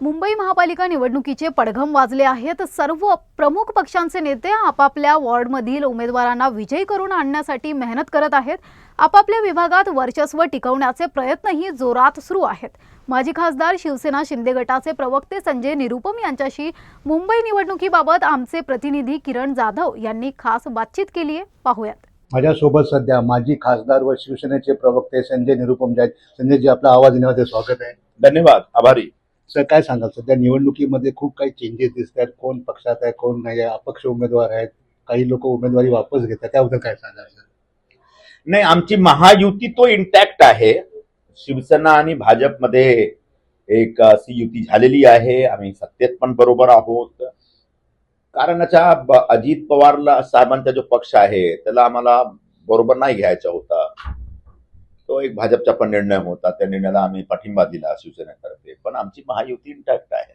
मुंबई महापालिका निवडणुकीचे पडघम वाजले आहेत. सर्व प्रमुख पक्षांचे नेते आपापल्या वॉर्डमधील उमेदवारांना विजयी करून आणण्यासाठी मेहनत करत आहेत. आपापल्या विभागात वर्चस्व टिकवण्याचे प्रयत्नही जोरात सुरू आहेत. माजी खासदार शिवसेना शिंदे गटाचे प्रवक्ते संजय निरुपम यांच्याशी मुंबई निवडणुकीबाबत आमचे प्रतिनिधी किरण जाधव यांनी खास बातचीत केली आहे. पाहूयात. माझ्यासोबत सध्या माजी खासदार व शिवसेनेचे प्रवक्ते संजय निरुपम जे आहेत. संजयजी आपला आवाज येण्यामध्ये स्वागत आहे. धन्यवाद. आभारी. सर काय सांगाल? सध्या निवडणुकीमध्ये खूप काही चेंजेस दिसत आहेत कोण पक्षात आहे कोण नाही आहे अपक्ष उमेदवार आहेत. काही लोक उमेदवारी वापस घेतात. त्याबद्दल काय सांगाल सर? नाही आमची महायुती तो इंटॅक्ट आहे. शिवसेना आणि भाजपमध्ये एक अशी युती झालेली आहे. आम्ही सत्तेत पण बरोबर आहोत. कारण अजित पवारला साहेबांचा जो पक्ष आहे त्याला आम्हाला बरोबर नाही घ्यायचा होता. तो एक भाजपचा पण निर्णय होता. त्या निर्णयाला आम्ही पाठिंबा दिला शिवसेनेतर्फे. पण आमची महायुती इंटॅक्ट आहे.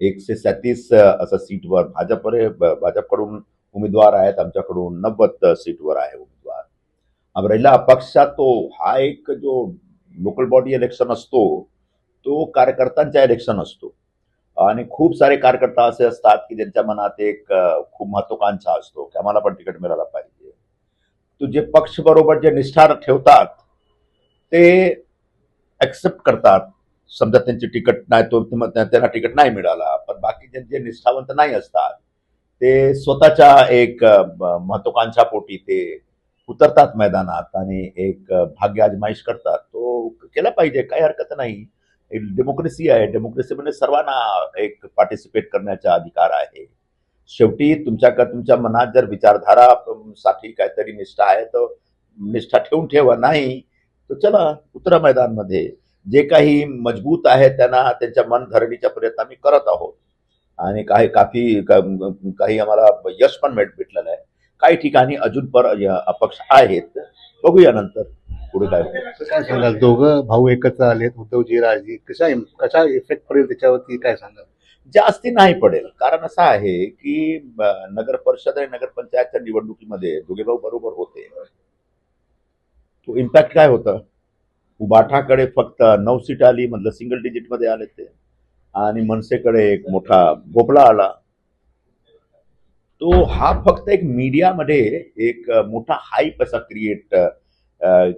एकशे सत्तीस असं सीटवर भाजप भाजपकडून उमेदवार आहेत. आमच्याकडून नव्वद सीटवर आहे उमेदवार. अब राहिला अपक्षा तो हा एक जो लोकल बॉडी इलेक्शन असतो तो कार्यकर्त्यांचा इलेक्शन असतो. आणि खूप सारे कार्यकर्ता असे असतात की ज्यांच्या मनात एक खूप महत्वाकांक्षा असतो की आम्हाला पण तिकीट मिळायला पाहिजे. तो जे पक्ष बरोबर जे निष्ठा ठेवतात ते ऍक्सेप्ट करतात. समजा त्यांची तिकीट नाही तो त्यांना तिकीट नाही मिळाला पण बाकीचे जे निष्ठावंत नाही असतात ते स्वतःच्या एक महत्वाकांक्षा पोटी ते उतरतात मैदानात आणि एक भाग्य आजमाईश करतात. तो केला पाहिजे काही हरकत नाही. डेमोक्रेसी आहे. डेमोक्रेसीमध्ये म्हणजे सर्वांना एक पार्टिसिपेट करण्याचा अधिकार आहे. शेवटी तुमच्याकडे तुमच्या मनात जर विचारधारा साठी काहीतरी निष्ठा आहे तर निष्ठा ठेवून ठेवा. नाही तर चला उतरा मैदानमध्ये. जे काही मजबूत आहे त्यांना त्यांच्या मन धरणीच्या प्रयत्न आम्ही करत आहोत. आणि काही काफी काही आम्हाला यश पण भेट भेटलेलं आहे. काही ठिकाणी अजून पर अपक्ष आहेत. बघूया नंतर पुढे काय काय सांगाल? दोघं भाऊ एकत्र आलेत उद्धवजी राजी कशा कशा इफेक्ट पडेल त्याच्यावरती काय सांगाल? जास्ती नाही पडेल. कारण असं आहे की नगर परिषद आणि नगरपंचायतच्या निवडणुकीमध्ये दोघे भाऊ बरोबर होते. इम्पॅक्ट काय होतं? उबाठाकडे फक्त नऊ सीट आली म्हटलं सिंगल डिजिटमध्ये आले ते. आणि मनसेकडे एक मोठा भोपळा आला. तो हा फक्त एक मीडियामध्ये एक मोठा हाईप असा क्रिएट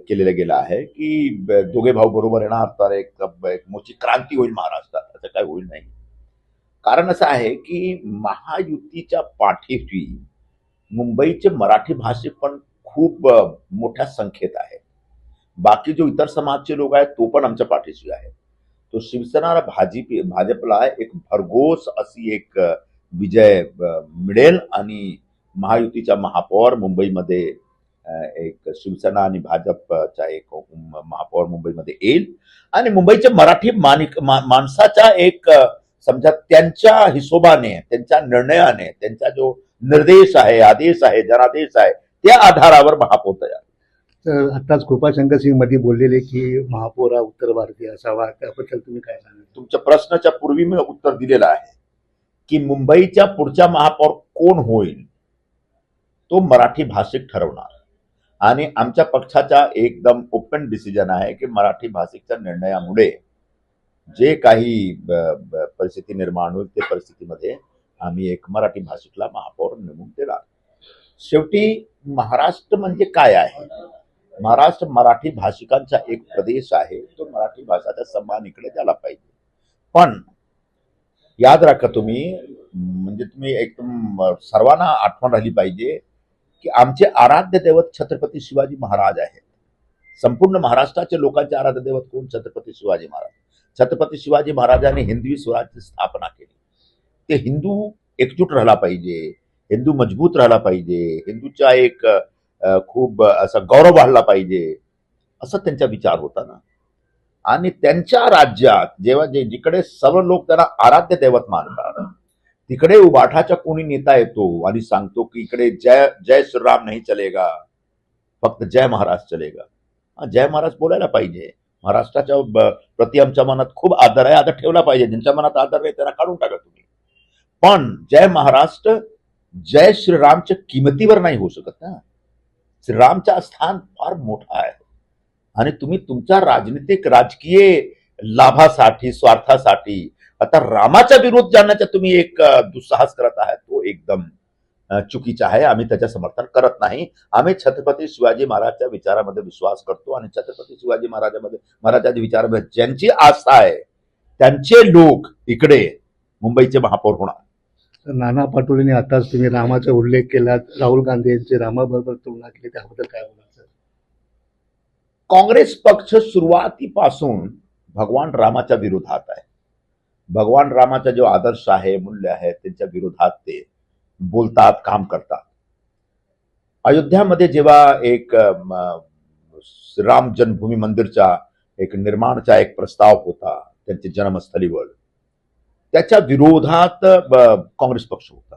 केलेला गेला आहे की दोघे भाऊ बरोबर येणार तर एक एक मोठी क्रांती होईल महाराष्ट्रात. असं काय होईल नाही. कारण असं आहे की महायुतीच्या पाठीशी मुंबईचे मराठी भाषिक पण खूप मोठ्या संख्येत आहे. बाकी जो इतर समाजचे लोक आहेत तो पण आमच्या पाठीशी आहे. तो शिवसेना भाजी भाजपला एक भरघोस अशी एक विजय मिळेल आणि महायुतीच्या महापौर मुंबईमध्ये एक शिवसेना आणि भाजपचा एक महापौर मुंबईमध्ये येईल. आणि मुंबईचे मराठी मानिक मा- माणसाच्या एक समजा त्यांच्या हिशोबाने त्यांच्या निर्णयाने त्यांचा जो निर्देश आहे आदेश आहे जनादेश आहे त्या आधारावर महापौर तयार तर आत्ताच कृपाशंकर सिंगमध्ये बोललेले की महापौर हा उत्तर भारतीय असावा त्याबद्दल तुम्ही काय सांगाल? तुमच्या प्रश्नाच्या पूर्वी मी उत्तर दिलेलं आहे की मुंबईच्या पुढच्या महापौर कोण होईल? तो मराठी भाषिक ठरवणार. आणि आमच्या पक्षाचा एकदम ओपन डिसिजन आहे की मराठी भाषिकच्या निर्णयामुळे जे काही परिस्थिती निर्माण होईल त्या परिस्थितीमध्ये आम्ही एक मराठी भाषिकला महापौर नेमून देणार. शेवटी महाराष्ट्र म्हणजे काय आहे? महाराष्ट्र मराठी भाषिकांचा एक प्रदेश आहे. तो मराठी भाषाचा सन्मान इकडे झाला पाहिजे. पण याद राखा तुम्ही म्हणजे तुम्ही एकदम सर्वांना आठवण राहिली पाहिजे की आमचे आराध्य दैवत छत्रपती शिवाजी महाराज आहेत. संपूर्ण महाराष्ट्राच्या लोकांचे आराध्य दैवत कोण? छत्रपती शिवाजी महाराज. छत्रपती शिवाजी महाराजांनी हिंदवी स्वराज्य स्थापना केली. ते हिंदू एकजूट राहिला पाहिजे हिंदू मजबूत राहिला पाहिजे हिंदूचा एक खूप असा गौरव वाढला पाहिजे असं त्यांचा विचार होता ना. आणि त्यांच्या राज्यात जेव्हा जे जिकडे सर्व लोक त्यांना आराध्य दैवत मानतात तिकडे उबाठाचा कोणी नेता येतो आणि सांगतो की इकडे जय जय श्रीराम नाही चलेगा फक्त जय महाराज चलेगा. जय महाराज बोलायला पाहिजे. महाराष्ट्राच्या प्रति आमच्या मनात खूप आदर आहे आदर ठेवला पाहिजे. ज्यांच्या मनात आदर आहे त्यांना काढून टाका तुम्ही. पण जय महाराष्ट्र जय श्रीरामच्या किमतीवर नाही होऊ शकत ना. श्रीरामचा स्थान फार मोठा आहे. आणि तुम्ही तुमच्या राजनीतिक राजकीय लाभासाठी स्वार्थासाठी आता रामाच्या विरोध जाण्याचा तुम्ही एक दुस्साहस करत आहात तो एकदम चुकीचा आहे. आम्ही त्याच्या समर्थन करत नाही. आम्ही छत्रपती शिवाजी महाराजच्या विचारामध्ये विश्वास करतो आणि छत्रपती शिवाजी महाराजांमध्ये महाराजांच्या विचारामध्ये ज्यांची आस्था आहे त्यांचे लोक इकडे मुंबईचे महापौर होणार. नाना पाटोलेंनी आताच तुम्ही रामाचा उल्लेख केला राहुल गांधी यांची रामाबरोबर तुलना केली त्याबद्दल काय बोलायचं काँग्रेस पक्ष सुरुवातीपासून भगवान रामाच्या विरोधात आहे. भगवान रामाचा जो आदर्श आहे मूल्य आहे त्यांच्या विरोधात ते बोलतात काम करतात. अयोध्यामध्ये जेव्हा एक राम जन्मभूमी मंदिरच्या एक निर्माणचा एक प्रस्ताव होता त्यांच्या जन्मस्थळीवर त्याच्या विरोधात काँग्रेस पक्ष होता.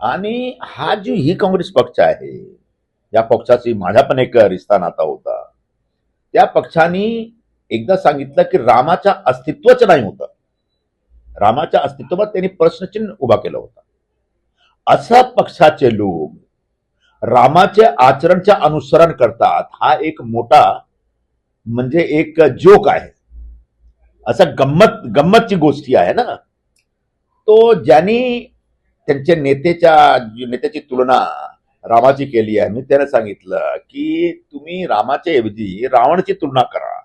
आणि हा जी ही काँग्रेस पक्ष आहे या पक्षाची माझा पण एक रिश्ता नाता होता. त्या पक्षाने एकदा सांगितलं की रामाच्या अस्तित्वच नाही होतं. रामाच्या अस्तित्वात त्यांनी प्रश्नचिन्ह उभा केलं होतं. असा पक्षाचे लोक रामाचे आचरणचे अनुसरण करतात हा एक मोठा म्हणजे एक जोक आहे. असं गंमत गंमतची गोष्टी आहे ना. तो ज्यांनी त्यांच्या नेत्याच्या नेत्याची तुलना रामाची केली आहे मी त्याने सांगितलं की तुम्ही रामाच्या ऐवजी रावणाची तुलना करा.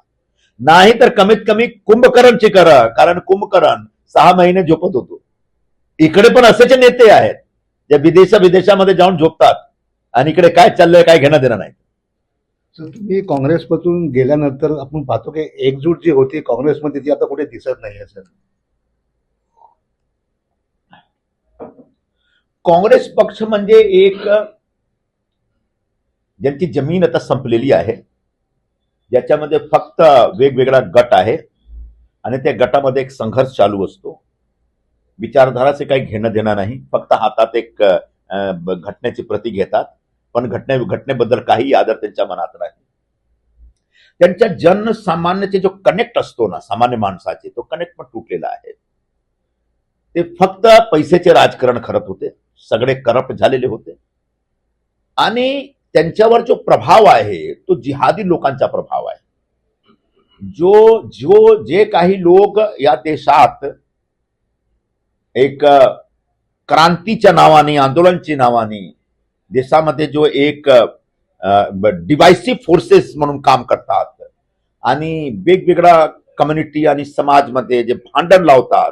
नाही तर कमीत कमी कुंभकरणची करा कारण कुंभकरण सहा महिने झोपत होतो. इकडे पण असेच नेते आहेत जे विदेशा विदेशामध्ये जाऊन झोपतात. आणि इकडे काय चाललंय काय घेणं देणं नाही. तर तुम्ही काँग्रेसमधून गेल्यानंतर आपण पाहतो की एकजूट जी होती काँग्रेसमध्ये ती आता कुठे दिसत नाही सर. काँग्रेस पक्ष म्हणजे एक ज्यांची जमीन आता संपलेली आहे ज्याच्यामध्ये फक्त वेगवेगळा गट आहे आणि त्या गटामध्ये एक संघर्ष चालू असतो. विचारधाराचे काही घेणं देणं नाही फक्त हातात एक घटनेची प्रती घेतात. पण घटने घटनेबद्दल काही आदर त्यांच्या मनात नाही. त्यांच्या जनसामान्याचे जो कनेक्ट असतो ना सामान्य माणसाचे तो कनेक्ट पण तुटलेला आहे. ते फक्त पैशाचे राजकारण करत होते. सगळे करप्ट झालेले होते. आणि त्यांच्यावर जो प्रभाव आहे तो जिहादी लोकांचा प्रभाव आहे. जो जो जे काही लोक या देशात एक क्रांतीच्या नावाने आंदोलनच्या नावाने देशामध्ये जो एक डिवायसिव्ह फोर्सेस म्हणून काम करतात आणि वेगवेगळ्या कम्युनिटी आणि समाजमध्ये जे भांडण लावतात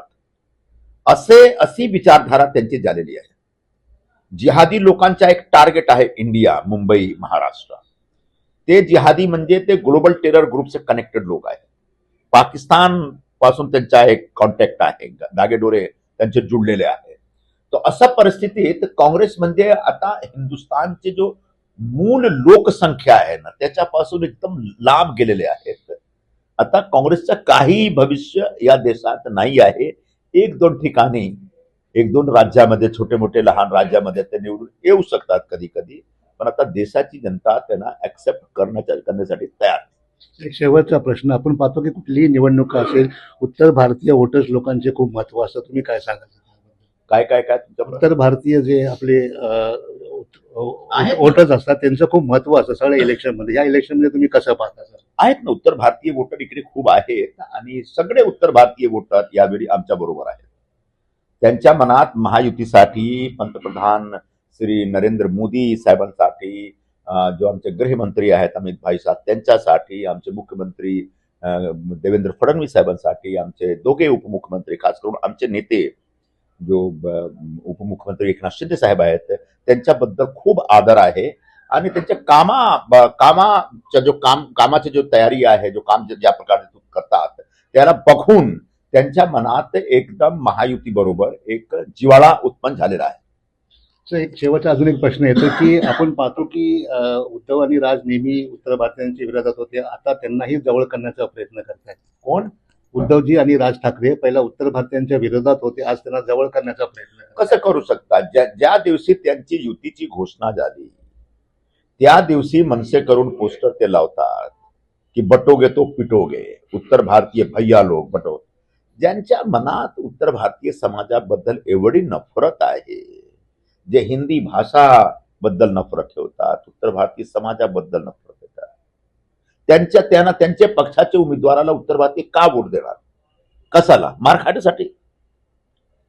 असे अशी विचारधारा त्यांची झालेली आहे. जिहादी लोकांचा एक टार्गेट आहे इंडिया मुंबई महाराष्ट्र. ते जिहादी म्हणजे ते ग्लोबल टेरर ग्रुपचे कनेक्टेड लोक आहेत. पाकिस्तानपासून त्यांचा एक कॉन्टॅक्ट आहे. दागेडोरे त्यांचे जुळलेले आहेत. अशा परिस्थितीत काँग्रेस म्हणजे आता हिंदुस्थानचे जो मूल लोकसंख्या आहे ना त्याच्यापासून एकदम लांब गेलेले आहेत. आता काँग्रेसचं काही भविष्य या देशात नाही आहे. एक दोन ठिकाणी एक दोन राज्यामध्ये छोटे मोठे लहान राज्यामध्ये ते निवडून येऊ शकतात कधी कधी पण आता देशाची जनता त्यांना ऍक्सेप्ट करण्याच्या करण्यासाठी तयार शेवटचा प्रश्न आपण पाहतो की कुठलीही निवडणूक असेल उत्तर भारतीय वोटर्स लोकांचे खूप महत्त्व असतं. तुम्ही काय सांगाल? काय काय काय तुमच्या उत्तर भारतीय जे आपले आहेत. वोटर्स असतात त्यांचं खूप महत्त्व असतं सगळ्या इलेक्शनमध्ये या इलेक्शनमध्ये तुम्ही कसं पाहता सर आहेत ना उत्तर भारतीय वोटर इकडे खूप आहेत आणि सगळे उत्तर भारतीय वोटर यावेळी आमच्या बरोबर आहेत. त्यांच्या मनात महायुतीसाठी पंतप्रधान श्री नरेंद्र मोदी साहेबांसाठी जो आमचे गृहमंत्री आहेत अमित भाई साहेब त्यांच्यासाठी आमचे मुख्यमंत्री देवेंद्र फडणवीस साहेबांसाठी आमचे दोघे उपमुख्यमंत्री खास करून आमचे नेते जो उपमुख्यमंत्री एकनाथ शिंदे साहेब आहेत त्यांच्याबद्दल खूप आदर आहे. आणि त्यांच्या कामा कामाच्या जो काम कामाची जो तयारी आहे जो काम ज्या प्रकारे ते करतात त्याला बघून त्यांच्या मनात एकदम महायुती बरोबर एक जिवाळा उत्पन्न झालेला आहे. एक शेवटचा अजून एक प्रश्न येतो की आपण पाहतो की उद्धव आणि राज नेहमी उत्तर भारतीयांच्या विरोधात होते. आता त्यांनाही जवळ करण्याचा प्रयत्न करतायत. कोण? उद्धवजी आणि राज ठाकरे पहिला उत्तर भारतीयांच्या विरोधात होते. आज त्यांना जवळ करण्याचा प्रयत्न. कसं करू शकतात? ज्या ज्या दिवशी त्यांची युतीची घोषणा झाली त्या दिवशी मनसे करून पोस्टर ते लावतात की बटोगे तो पिटोगे उत्तर भारतीय भैया लोक बटो. ज्यांच्या मनात उत्तर भारतीय समाजाबद्दल एवढी नफरत आहे जे हिंदी भाषा बद्दल नफरत ठेवतात उत्तर भारतीय समाजाबद्दल नफरत त्यांच्या त्यांना त्यांच्या पक्षाच्या उमेदवाराला उत्तर भारतीय का वोट देणार? कसाला मार खाण्यासाठी?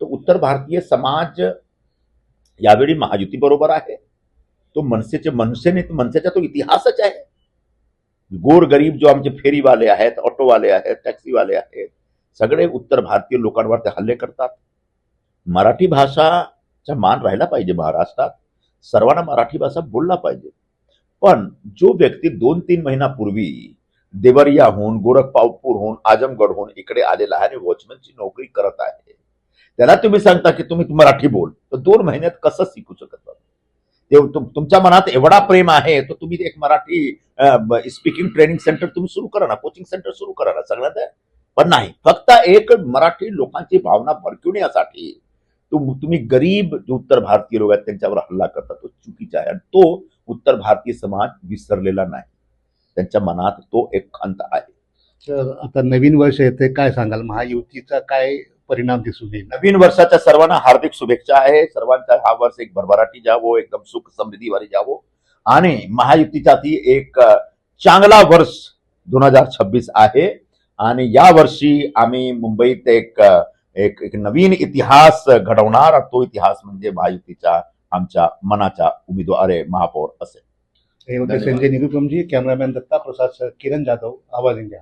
तो उत्तर भारतीय समाज यावेळी महायुती बरोबर आहे. तो मनसेचे मनसेने मनसेचा तो इतिहासच आहे. गोर गरीब जो आमचे फेरीवाले आहेत ऑटोवाले आहेत टॅक्सीवाले आहेत सगळे उत्तर भारतीय लोकांवर ते हल्ले करतात. मराठी भाषाचा मान राहिला पाहिजे महाराष्ट्रात. सर्वांना मराठी भाषा बोलला पाहिजे. पण जो व्यक्ती दोन तीन महिन्यापूर्वी देवरियाहून गोरखपावपूरहून आजमगडहून इकडे आलेला आहे आणि वॉचमनची नोकरी करत आहे त्याला तुम्ही सांगता की तुम्ही मराठी बोल तर दोन महिन्यात कसं शिकू शकत ते तुमच्या मनात एवढा प्रेम आहे तर तुम्ही एक मराठी स्पीकिंग ट्रेनिंग सेंटर तुम्ही सुरू करा ना कोचिंग सेंटर सुरू करा ना सगळ्यात पण नाही फक्त एक मराठी लोकांची भावना भडकवण्यासाठी तुम्ही गरीब जे उत्तर भारतीय लोक आहेत त्यांच्यावर हल्ला करता तो चुकीचा आहे. आणि तो उत्तर भारतीय समाज विसरलेला नाही. त्यांच्या मनात तो एक खंत आहे. तर आता नवीन वर्ष येते काय सांगाल? महायुतीचा काय परिणाम दिसून येईल? नवीन वर्षाच्या सर्वांना हार्दिक शुभेच्छा आहे. सर्वांचा हा वर्ष एक भरभराटी जावो एकदम सुख समृद्धीवारी जावो. आणि महायुतीचा ती एक चांगला वर्ष दोन हजार छब्बीस आहे. आणि या वर्षी आम्ही मुंबईत एक एक एक नवीन इतिहास घडवणार तो इतिहास म्हणजे महायुतीच्या आमच्या मनाच्या उमेदवार महापौर असेल हे होते संजय निरुपमजी कॅमेरामॅन दत्ता प्रसाद किरण जाधव आवाज इंडिया.